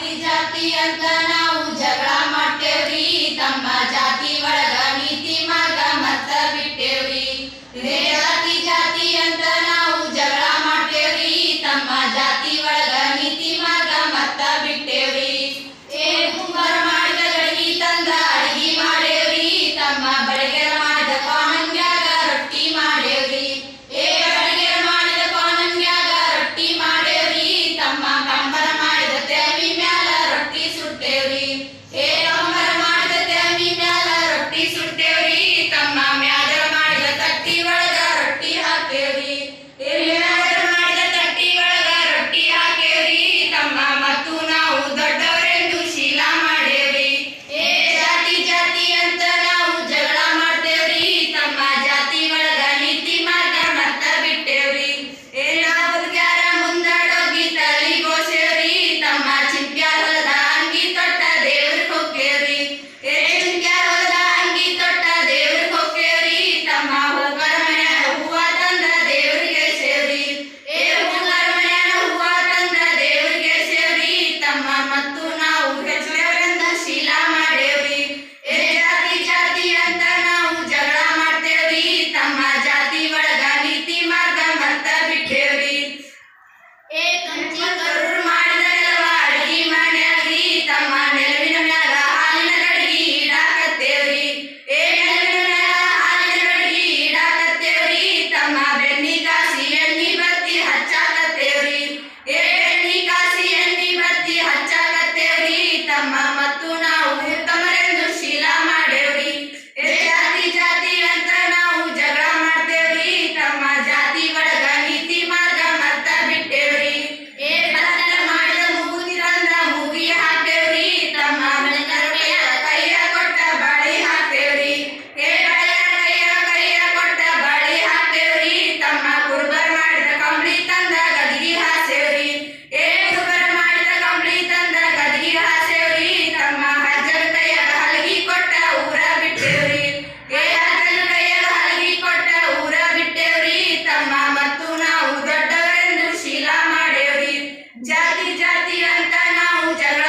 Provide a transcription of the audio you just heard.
ಜಾತಿ જાતિ અંતના ಜಗಳ માટે ತಮ್ಮ ಜಾತಿ વળ जाती अंतना हूँ जरा